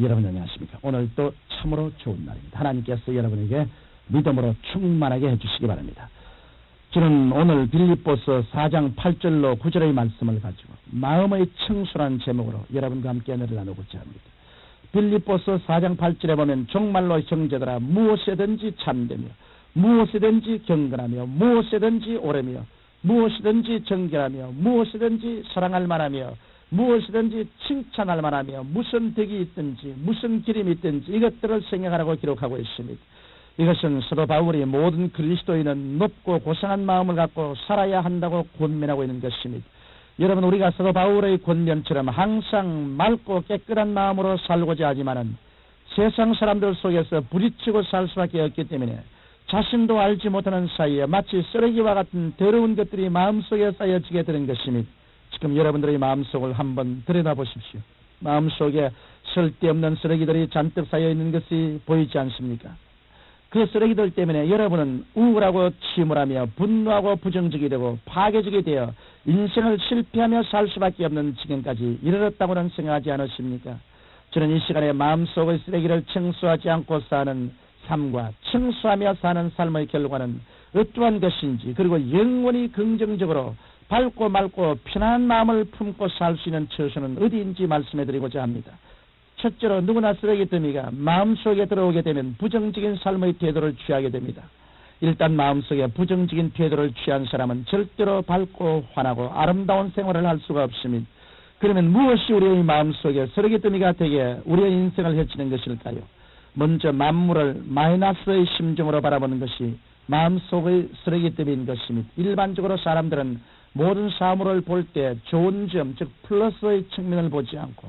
여러분 안녕하십니까? 오늘 또 참으로 좋은 날입니다. 하나님께서 여러분에게 믿음으로 충만하게 해주시기 바랍니다. 저는 오늘 빌립보서 4장 8절로 9절의 말씀을 가지고 마음의 청순한 제목으로 여러분과 함께 은혜를 나누고자 합니다. 빌립보서 4장 8절에 보면 정말로 형제들아 무엇이든지 참되며 무엇이든지 경건하며 무엇이든지 오래며 무엇이든지 정결하며 무엇이든지 사랑할 만하며 무엇이든지 칭찬할 만하며 무슨 덕이 있든지 무슨 기름이 있든지 이것들을 생각하라고 기록하고 있습니다. 이것은 서로 바울이 모든 그리스도인은 높고 고상한 마음을 갖고 살아야 한다고 권면하고 있는 것입니다. 여러분 우리가 서로 바울의 권면처럼 항상 맑고 깨끗한 마음으로 살고자 하지만은 세상 사람들 속에서 부딪히고 살 수밖에 없기 때문에 자신도 알지 못하는 사이에 마치 쓰레기와 같은 더러운 것들이 마음속에 쌓여지게 되는 것입니다. 지금 여러분들의 마음속을 한번 들여다보십시오. 마음속에 쓸데없는 쓰레기들이 잔뜩 쌓여 있는 것이 보이지 않습니까? 그 쓰레기들 때문에 여러분은 우울하고 침울하며 분노하고 부정적이 되고 파괴적이 되어 인생을 실패하며 살 수밖에 없는 지경까지 이르렀다고는 생각하지 않으십니까? 저는 이 시간에 마음속의 쓰레기를 청소하지 않고 사는 삶과 청소하며 사는 삶의 결과는 어떠한 것인지 그리고 영원히 긍정적으로 밝고 맑고 편안한 마음을 품고 살 수 있는 처소는 어디인지 말씀해 드리고자 합니다. 첫째로 누구나 쓰레기 더미가 마음속에 들어오게 되면 부정적인 삶의 태도를 취하게 됩니다. 일단 마음속에 부정적인 태도를 취한 사람은 절대로 밝고 환하고 아름다운 생활을 할 수가 없습니다. 그러면 무엇이 우리의 마음속에 쓰레기 더미가 되게 우리의 인생을 해치는 것일까요? 먼저 만물을 마이너스의 심정으로 바라보는 것이 마음속의 쓰레기 더미인 것입니다. 일반적으로 사람들은 모든 사물을 볼 때 좋은 점, 즉 플러스의 측면을 보지 않고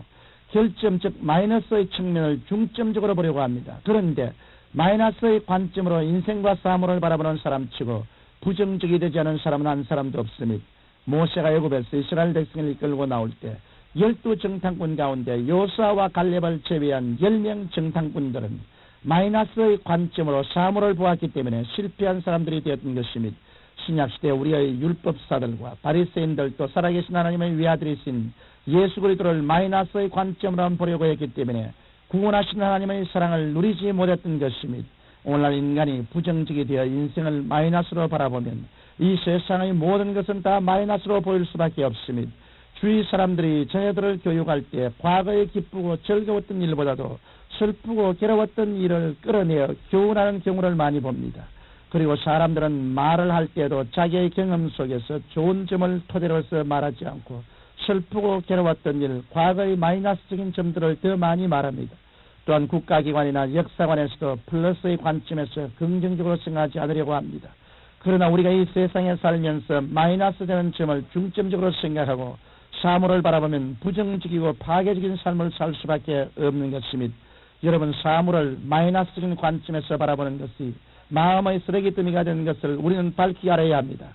결점, 즉 마이너스의 측면을 중점적으로 보려고 합니다. 그런데 마이너스의 관점으로 인생과 사물을 바라보는 사람치고 부정적이 되지 않은 사람은 한 사람도 없습니다. 모세가 애굽에서 이스라엘 백성을 이끌고 나올 때 열두 정탐꾼 가운데 요사와 갈렙을 제외한 열 명 정탐꾼들은 마이너스의 관점으로 사물을 보았기 때문에 실패한 사람들이 되었던 것입니다. 신약 시대 우리의 율법사들과 바리새인들도 살아계신 하나님의 위아들이신 예수 그리스도를 마이너스의 관점으로 보려고 했기 때문에 구원하신 하나님의 사랑을 누리지 못했던 것입니다. 오늘날 인간이 부정적이 되어 인생을 마이너스로 바라보면 이 세상의 모든 것은 다 마이너스로 보일 수밖에 없습니다. 주위 사람들이 자녀들을 교육할 때 과거에 기쁘고 즐거웠던 일보다도 슬프고 괴로웠던 일을 끌어내어 교훈하는 경우를 많이 봅니다. 그리고 사람들은 말을 할 때도 자기의 경험 속에서 좋은 점을 토대로 해서 말하지 않고 슬프고 괴로웠던 일, 과거의 마이너스적인 점들을 더 많이 말합니다. 또한 국가기관이나 역사관에서도 플러스의 관점에서 긍정적으로 생각하지 않으려고 합니다. 그러나 우리가 이 세상에 살면서 마이너스 되는 점을 중점적으로 생각하고 사물을 바라보면 부정적이고 파괴적인 삶을 살 수밖에 없는 것입니다. 여러분 사물을 마이너스적인 관점에서 바라보는 것이 마음의 쓰레기더미가 되는 것을 우리는 밝히 알아야 합니다.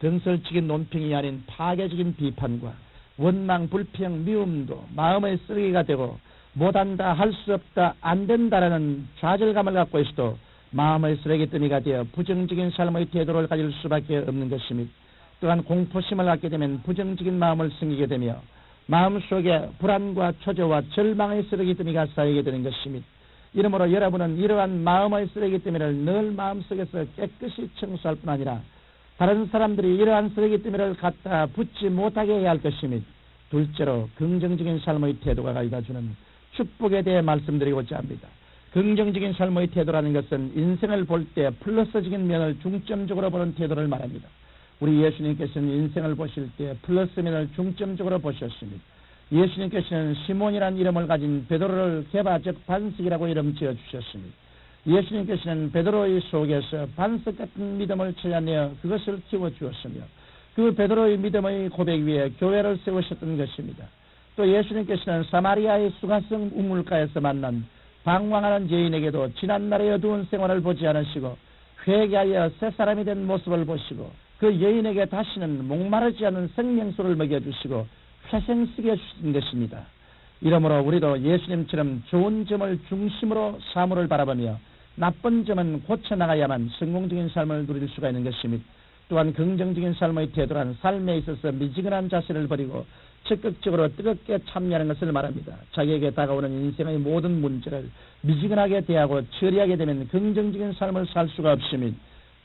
등설적인 논평이 아닌 파괴적인 비판과 원망, 불평, 미움도 마음의 쓰레기가 되고 못한다, 할 수 없다, 안 된다라는 좌절감을 갖고 있어도 마음의 쓰레기더미가 되어 부정적인 삶의 태도를 가질 수밖에 없는 것입니다. 또한 공포심을 갖게 되면 부정적인 마음을 생기게 되며 마음속에 불안과 초조와 절망의 쓰레기더미가 쌓이게 되는 것입니다. 이러므로 여러분은 이러한 마음의 쓰레기더미를 늘 마음속에서 깨끗이 청소할 뿐 아니라 다른 사람들이 이러한 쓰레기더미를 갖다 붙지 못하게 해야 할 것입니다. 둘째로 긍정적인 삶의 태도가 가져다주는 축복에 대해 말씀드리고자 합니다. 긍정적인 삶의 태도라는 것은 인생을 볼 때 플러스적인 면을 중점적으로 보는 태도를 말합니다. 우리 예수님께서는 인생을 보실 때 플러스 면을 중점적으로 보셨습니다. 예수님께서는 시몬이라는 이름을 가진 베드로를 개바 즉 반석이라고 이름 지어 주셨습니다. 예수님께서는 베드로의 속에서 반석 같은 믿음을 찾아내어 그것을 키워 주었으며 그 베드로의 믿음의 고백 위에 교회를 세우셨던 것입니다. 또 예수님께서는 사마리아의 수가성 우물가에서 만난 방황하는 여인에게도 지난날의 어두운 생활을 보지 않으시고 회개하여 새 사람이 된 모습을 보시고 그 여인에게 다시는 목마르지 않은 생명수를 먹여주시고 회생시켜 주신 것입니다. 이러므로 우리도 예수님처럼 좋은 점을 중심으로 사물을 바라보며 나쁜 점은 고쳐나가야만 성공적인 삶을 누릴 수가 있는 것입니다. 또한 긍정적인 삶의 태도란 삶에 있어서 미지근한 자세를 버리고 적극적으로 뜨겁게 참여하는 것을 말합니다. 자기에게 다가오는 인생의 모든 문제를 미지근하게 대하고 처리하게 되면 긍정적인 삶을 살 수가 없으며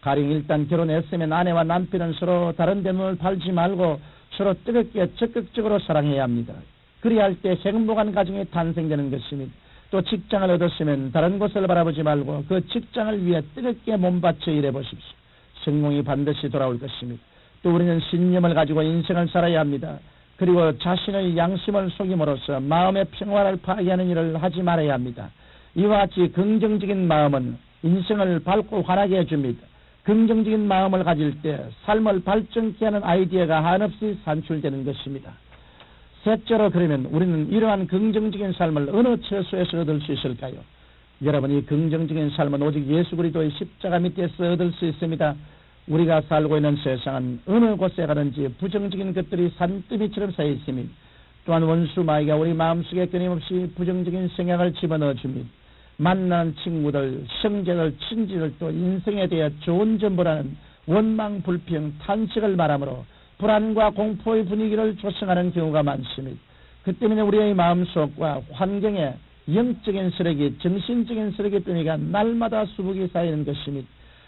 가령 일단 결혼했으면 아내와 남편은 서로 다른 데 눈을 팔지 말고 서로 뜨겁게 적극적으로 사랑해야 합니다. 그리야 할 때 행복한 가정이 탄생되는 것입니다. 또 직장을 얻었으면 다른 곳을 바라보지 말고 그 직장을 위해 뜨겁게 몸바쳐 일해 보십시오. 성공이 반드시 돌아올 것입니다. 또 우리는 신념을 가지고 인생을 살아야 합니다. 그리고 자신의 양심을 속임으로써 마음의 평화를 파괴하는 일을 하지 말아야 합니다. 이와 같이 긍정적인 마음은 인생을 밝고 환하게 해줍니다. 긍정적인 마음을 가질 때 삶을 발전케 하는 아이디어가 한없이 산출되는 것입니다. 셋째로 그러면 우리는 이러한 긍정적인 삶을 어느 처소에서 얻을 수 있을까요? 여러분 이 긍정적인 삶은 오직 예수 그리스도의 십자가 밑에서 얻을 수 있습니다. 우리가 살고 있는 세상은 어느 곳에 가든지 부정적인 것들이 산더미처럼 쌓여 있으니 또한 원수 마귀가 우리 마음속에 끊임없이 부정적인 생각을 집어넣어 줍니다. 만나는 친구들, 형제들, 친지들 또 인생에 대해 좋은 정보라는 원망, 불평, 탄식을 말하므로 불안과 공포의 분위기를 조성하는 경우가 많습니다. 그 때문에 우리의 마음속과 환경에 영적인 쓰레기, 정신적인 쓰레기더미가 날마다 수북이 쌓이는 것입니다.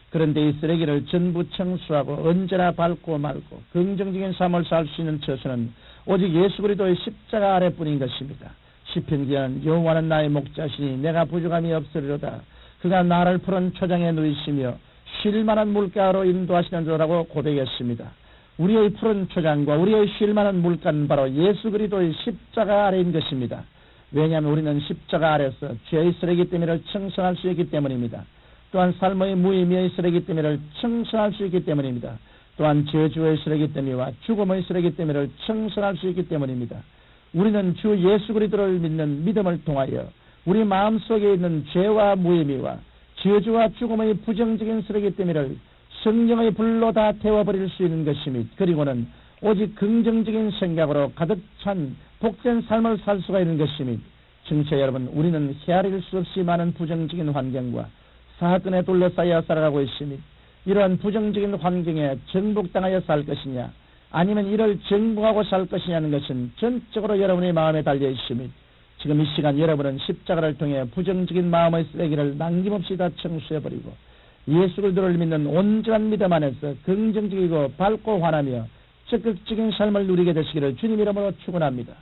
그런데 이 쓰레기를 전부 청소하고 언제나 밟고 말고 긍정적인 삶을 살 수 있는 처소는 오직 예수 그리스도의 십자가 아래뿐인 것입니다. 시편기는 여호와는 나의 목자시니 내가 부족함이 없으리로다. 그가 나를 푸른 초장에 누이시며 쉴만한 물가로 인도하시는 자라고 고백했습니다. 우리의 푸른 초장과 우리의 쉴만한 물가는 바로 예수 그리스도의 십자가 아래인 것입니다. 왜냐하면 우리는 십자가 아래서 죄의 쓰레기 때문에 청소할 수 있기 때문입니다. 또한 삶의 무의미의 쓰레기 때문에 청소할 수 있기 때문입니다. 또한 저주의 쓰레기 때문에와 죽음의 쓰레기 때문에 청소할 수 있기 때문입니다. 우리는 주 예수 그리스도를 믿는 믿음을 통하여 우리 마음속에 있는 죄와 무의미와 저주와 죽음의 부정적인 쓰레기 때문에 성령의 불로 다 태워버릴 수 있는 것이니 그리고는 오직 긍정적인 생각으로 가득 찬 복된 삶을 살 수가 있는 것이니 청취자 여러분 우리는 헤아릴 수 없이 많은 부정적인 환경과 사건에 둘러싸여 살아가고 있으니 이러한 부정적인 환경에 정복당하여 살 것이냐 아니면 이를 정복하고 살 것이냐는 것은 전적으로 여러분의 마음에 달려 있으니 지금 이 시간 여러분은 십자가를 통해 부정적인 마음의 쓰레기를 남김없이 다 청소해버리고 예수 그리스도를 믿는 온전한 믿음 안에서 긍정적이고 밝고 환하며 적극적인 삶을 누리게 되시기를 주님 이름으로 축원합니다.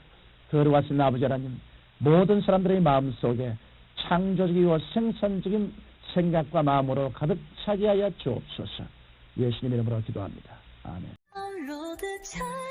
거룩하신 아버지 하나님 모든 사람들의 마음속에 창조적이고 생산적인 생각과 마음으로 가득 차게 하여 주옵소서. 예수님 이름으로 기도합니다. 아멘. 才。